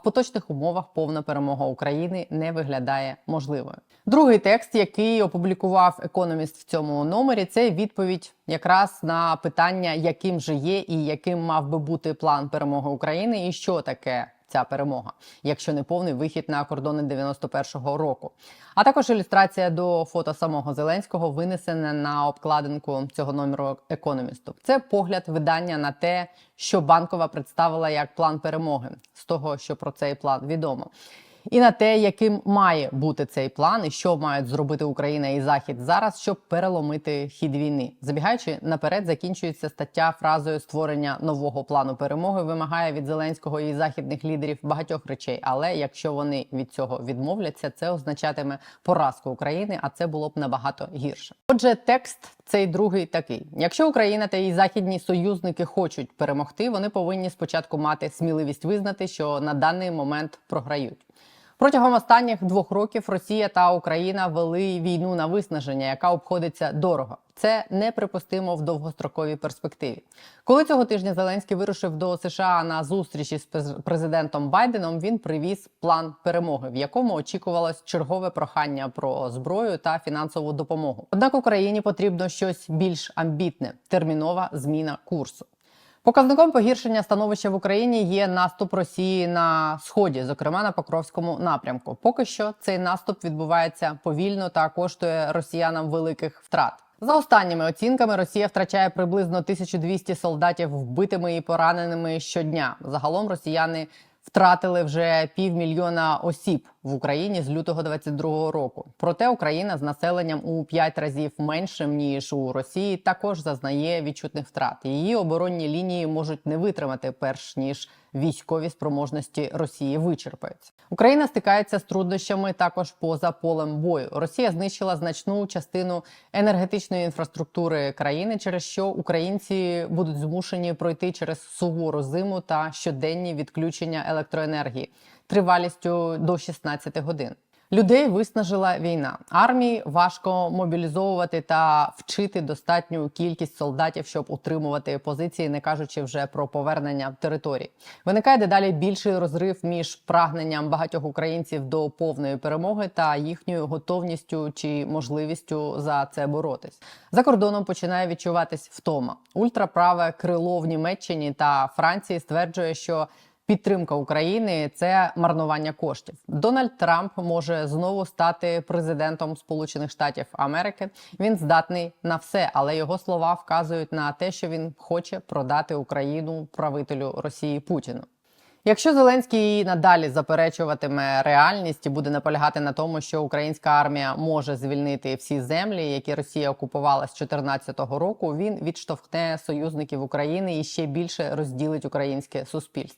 в поточних умовах повна перемога України не виглядає можливою. Другий текст, який опублікував економіст в цьому номері, це відповідь якраз на питання, яким же є і яким мав би бути план перемоги України, і що таке ця перемога, якщо не повний вихід на кордони 91-го року. А також ілюстрація до фото самого Зеленського винесена на обкладинку цього номеру економісту. Це погляд видання на те, що банкова представила як план перемоги, з того, що про цей план відомо. І на те, яким має бути цей план, і що мають зробити Україна і Захід зараз, щоб переломити хід війни. Забігаючи наперед, закінчується стаття фразою створення нового плану перемоги вимагає від Зеленського і західних лідерів багатьох речей. Але якщо вони від цього відмовляться, це означатиме поразку України, а це було б набагато гірше. Отже, текст цей другий такий: якщо Україна та її західні союзники хочуть перемогти, вони повинні спочатку мати сміливість визнати, що на даний момент програють. Протягом останніх двох років Росія та Україна вели війну на виснаження, яка обходиться дорого. Це неприпустимо в довгостроковій перспективі. Коли цього тижня Зеленський вирушив до США на зустрічі з президентом Байденом, він привіз план перемоги, в якому очікувалось чергове прохання про зброю та фінансову допомогу. Однак Україні потрібно щось більш амбітне термінова зміна курсу. Показником погіршення становища в Україні є наступ Росії на сході, зокрема на Покровському напрямку. Поки що цей наступ відбувається повільно та коштує росіянам великих втрат. За останніми оцінками, Росія втрачає приблизно 1200 солдатів вбитими і пораненими щодня. Загалом росіяни втратили вже півмільйона осіб в Україні з лютого 22-го року. Проте Україна з населенням у 5 разів меншим ніж у Росії також зазнає відчутних втрат. Її оборонні лінії можуть не витримати перш ніж військові спроможності Росії вичерпаються. Україна стикається з труднощами також поза полем бою. Росія знищила значну частину енергетичної інфраструктури країни, через що українці будуть змушені пройти через сувору зиму та щоденні відключення електроенергії тривалістю до 16 годин. Людей виснажила війна. Армії важко мобілізовувати та вчити достатню кількість солдатів, щоб утримувати позиції, не кажучи вже про повернення територій. Виникає дедалі більший розрив між прагненням багатьох українців до повної перемоги та їхньою готовністю чи можливістю за це боротись. За кордоном починає відчуватись втома. Ультраправе крило в Німеччині та Франції стверджує, що Підтримка України це марнування коштів. Дональд Трамп може знову стати президентом Сполучених Штатів Америки. Він здатний на все, але його слова вказують на те, що він хоче продати Україну правителю Росії Путіну. Якщо Зеленський надалі заперечуватиме реальність і буде наполягати на тому, що українська армія може звільнити всі землі, які Росія окупувала з 2014 року, він відштовхне союзників України і ще більше розділить українське суспільство.